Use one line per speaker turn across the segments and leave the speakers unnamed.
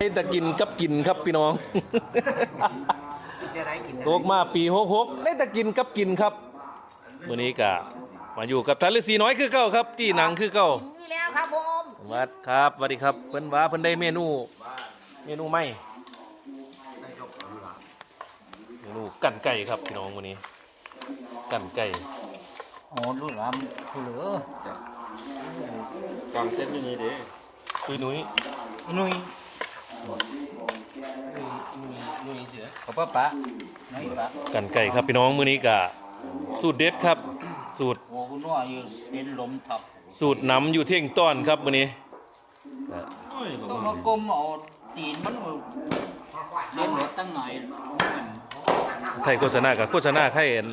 ได้แต่กินกับกินครับพี่น้อง
กินได้ไรกินได้
ตกมาปีหกหกได้แต่กินกับกินครับมื้อนี้ก็มาอยู่กับทันฤาษีน้อยคือเก่าครับที่หนังคือเก่า
นี่แล้วครับผม
วัดครับสวัสดีครับเพิ่นว่าเพิ่นได้เมนู เมนูใหม่เมนูกันไก่ครับพี่น้องวันนี้ กันไก่
โอ้รู้หรอผู้เหลือกา
งเส้นอยู่นี่เด้
คุยนุ้ย
นุ้ย ขอป้าปะน้อยปะ
กันไก่ครับพี่น้องมื้อนี้ก็สูตรเด็ดครับ สูตร
โอ้คุณว่าอยู่เป็นลมทับ
สูตรน้ำอยู่เที่ยงต้อนครับมื้อนี้
ต้องมากลมเอาตีนมันเลี้ยงรถตั้งไหน
ไทยโฆษณากับโฆษณาไข่เห็น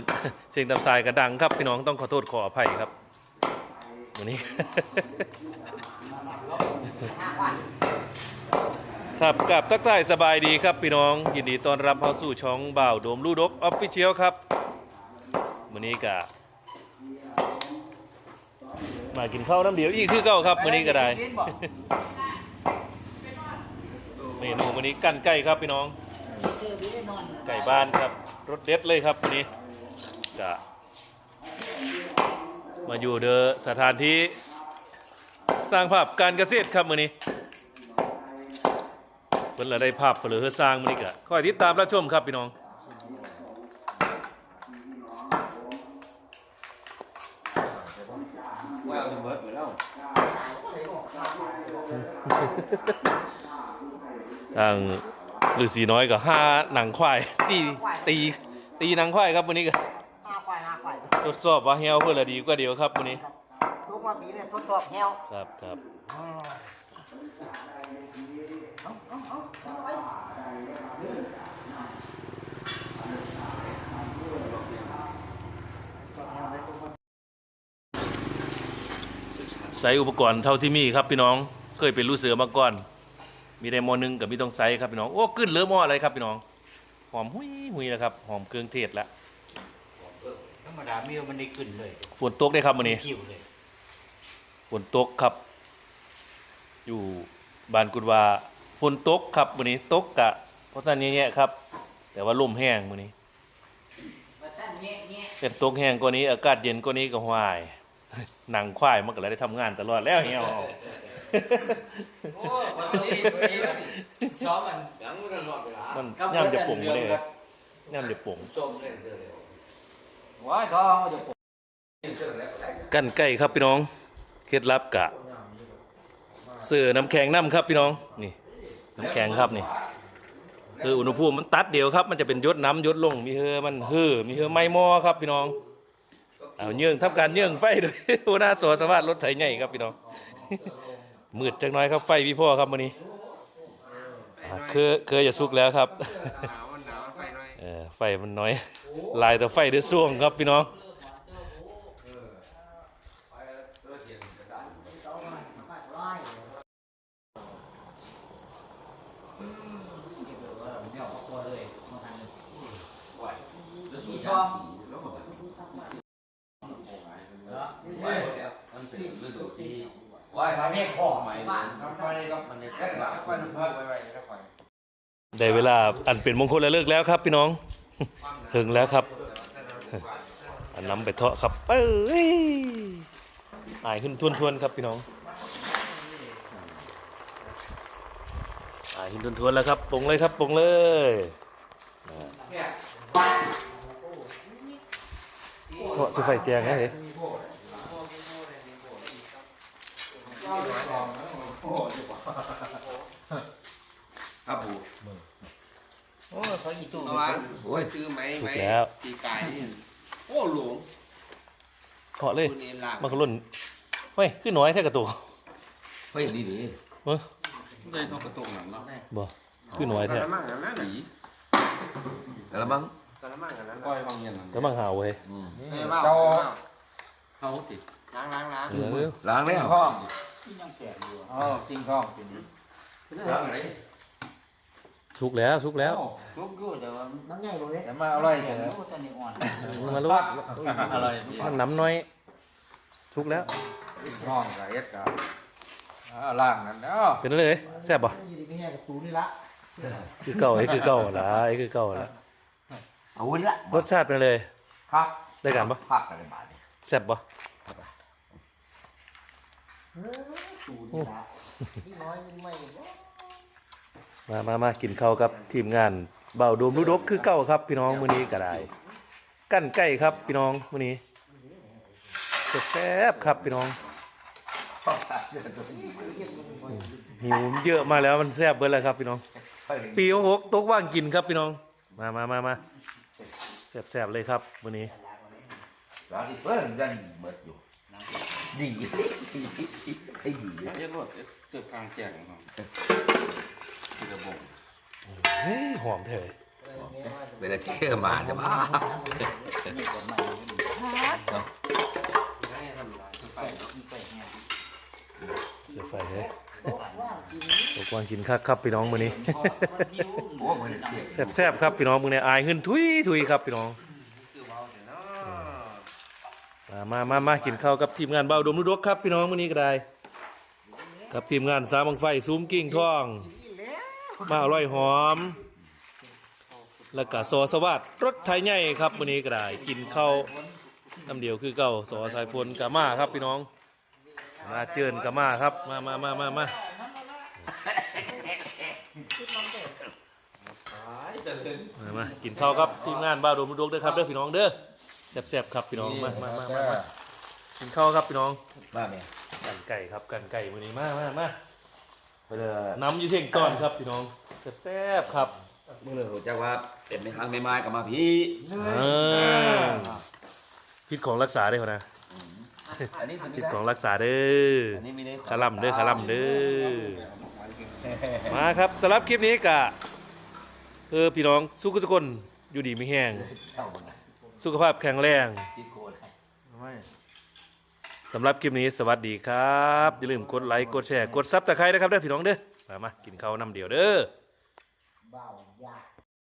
เสียงตำสายกระดังครับ พี่น้องต้องขอโทษขออภัยครับมื้อนี้ ครับกับทักทายสบายดีครับพี่น้องยินดีต้อนรับเข้าสู่ช่องบ่าวโดมลูดกออฟฟิเชียลครับมื้อนี้ก็มากินข้าวน้ำเดียวอีกคือเก่าครับมื้อนี้ก็ได้เมนูมื้อนี้กั้นไก่ครับพี่น้องไก่บ้านครับรสเด็ดเลยครับวันนี้จะมาอยู่เดอสถานที่สร้างภาพการเกษตรครับมื้อนี้ พิ่นละได้ภาพเผลอสร้างมื้อนี้ก็คอยติดตามรับชมครับพี่น้อง
ว่าเอาเบิร์ดไปแล้ว
ทางฤาษีน้อยก็ห้าหนังควายตีตีตีหนังควายครับมื้อนี้ก็
ห้าควายห้าควาย
ทดสอบว่าเฮลเพื่อละดีกว่าเดียวครับมื้อนี้
ทุกมาปีเนี่ยทดสอบแฮว
ครับครับ ใส่อุปกรณ์เท่าที่มีครับพี่น้องเคยเป็นลูกเสือมาก่อน มีไดโมอหนึงกับมีต้องไซครับพี่น้องโอ้ขึ้นเหลือหม้ออะไรครับพี่น้องหอมหุยหุยนะครับหอมเครื่องเทศแล้ว
ธรรมดามีมันได้ขึ้นเลย
ฝนตกได้ครับมื้อนี้
คิวเลย
ฝนตกครับ อยู่บ้านกุดว่าฝ นตกครับมื้อนี้ตกกะเพราะฉะนั้นแย่ๆครับ แต่ว่าลมแห้งมื้อนี้
มาท่านเงี้ยเงี้ย
เป็นตกแห้งกว่านี้อากาศเย็นกว่านี้ก็หวายหนังควายมันก็เลยได้ทำงานตลอดแล้วเหี่ยว
โอ้วันนี้วันนี้ซ้อมมันยังไม่ได้รอดเวลา
มันย่ำจะปุ่งบ่ได้ย่ำจะปุ่ง
จมเลยเด้อ
ว้ายท้องจะปวด
กั้นใกล้ครับพี่น้อง เคล็ดลับกะเสือน้ำแข็งน้ำครับพี่น้องนี่ น้ำแข็งครับนี่คืออุณหภูมิมันตัดเดียวครับ มันจะเป็นยศน้ำยศลง มีเฮือมันเฮือมีเฮือไม่มอครับพี่น้องเอาเยื่องทำการเยื่องไฟด้วยหัวหน้าสวสวัสดิ์รถไถใหญ่ครับพี่น้องมืดจังน้อยครับไฟพี่พ่อครับวันนี้เคยเคยจะสุกแล้วครับ
ไฟหน่อย
เออไฟมันน้อยลายแต่ไฟด้วยส่วงครับพี่น้องั
นเป็นฤดูที่
ว่ายทางนี้ข้อใหม่ไฟกับมันจะแค่แบบ
ควายมันพักไว้ไว้แล้วควาย
ได้เวลาอันเป็นมงคลแล้วเลิกแล้วครับ พี่น้องถึงแล้วครับอันน้ำไปเทาะครับเอ้ยอายขึ้นทวนๆครับพี่น้องอายขึ้นทวนๆแล้วครับปงเลยครับปงเลยเทาะสุไฟแจงนะเฮ้ ย
ครับผม
โอ้ยเขาอีตู้
เอาวะโอ้ยซื้อไหม
สุ
ไหม
กแล้ว
ตีไก่นี่โอ้หลวง
เทาะเลย
คุณเอ็นหลัง
มันก็รุ่นเฮ้ยขึ้นน้อยแค่กระตัว
เฮ้ยดีดี
เฮ้ย
เลยต้องกระตุกหนังเนาะ
บ่ขึ้นน้อย
ก
แท้
ระมังกันนั่นน่ะ
แต่ละบัง
กระมังกันนั่น
ก้อ
น่ะ
ยบางเงี้ยนั่น
แล้วมังหาวเว้ย
เอ้ยเบ้า
เขาติ
ล้างล้างล้าง
เออ
ล้างแล้ว
ข้อง ที่ยังแก่อยู่อ๋อจริงข้องจริง
ล้างอะไร
สุกแล้วสุกแล้ว
ลูกอยู่แต่ว่า
มันใหญ่ลงเลย
แต่มาอร่อยเสียแล้วจะนี่อ่อน
มาลูก
อะไร
มันน้ำน้อยสุกแล้ว
ห้องกับเอ็ดกับ
อ
อ่าล่างนั่นเนาะ
เป็นเลยแซ่บบ่
อยู่ดีไม่แห้งกับตูนี่ละ
คือเก่าไอ้คือเก่าละไอ้คือเก่าละ
เอาละ
รสชาติเป็นเลย
ครับ
ได้กันปะ
พักกันบาดนี้
แซ่บบ่
ตูนี่ละนี่น้อยนี่ไม่เนาะ
มามามากินข้าวกับทีมงานเบาโดมลูกดกคือเก่าครับ พี่น้องมื้อนี้ก็ได้ กั้นไก่ครับ พี่น้องมื้อนี้แซ่บๆครับพี่น้องหิวเยอะมาแล้วมันแซ่บเบิดแล้วครับพี่น้อง ปีหกตกว่างกินครับพี่น้อง มามามามาแซ่บๆเลยครับมื้อนี้
ร้านที่เพิ่นยังเบิดอยู่ ดีไอ้ดี
เยอะรวดเจอกลางแจ้งครับที่จะบ่ง
เฮ้ยหอมเถอะ
เป็นอะไรเชื่อมาจะมา
เสือไฟเฮ้ยตกว่างกินคักครับพี่น้องมื้อนี้
โอ้มันเชื่อ
แซ่บๆครับพี่น้องมึงเนี่ยอายขึ้นทุยทุยครับพี่น้อง
คือเบาเนาะ
มามามามากินข้าวกับทีมงานเบาดมนุดกครับ พี่น้องมื้อนี้ก็ได้กับทีมงานสามังไฟซุ้มกิ่งทอง มาอร่อยหอม แล้วก็ซอสวัสดรถไทยใหญ่ครับมื้อนี้ก็ได้กินข้าวน้ำเดียวคือเก่าซอสายพลกามาครับพี่น้อง มาเจิญกามาครับ มามามามามา
จะเล่น
มามากินข้าวครับทีมงานเบาดมนุดกด้อครับเด้อพี่น้องเด้อ แซ่บๆครับพี่น้องมามามามามากินข้าวครับพี่น้อง
มาแม่
กันไก่ครับกันไก่มื้อนี้มามามา
ไปเลย
น้ำอยู่เท่งต้อนครับพี่น้องแซ่บๆครับ
เมื่อเลยจักว่าเป็นในทางไม่ไม้กับมาพี่
เออพิษของรักษาได้คนนะ
อันนี้มัน
พิษของรักษาเด้อ
อันนี้มีได้
คาร่ำเด้อคาร่ำเด้อมาครับสำหรับคลิปนี้กะเออพี่น้องสุขสุคนอยู่ดีไม่แห้ง สุขภาพแข็งแรง
ที่โกน
สำหรับคลิปนี้สวัสดีครับ อย่าลืมกดไลค์กดแชร์กดซับตะไคร้นะครับเด้อพี่น้องเด้อมามากินข้าวน้ำเดียวเด้อ
เบายาก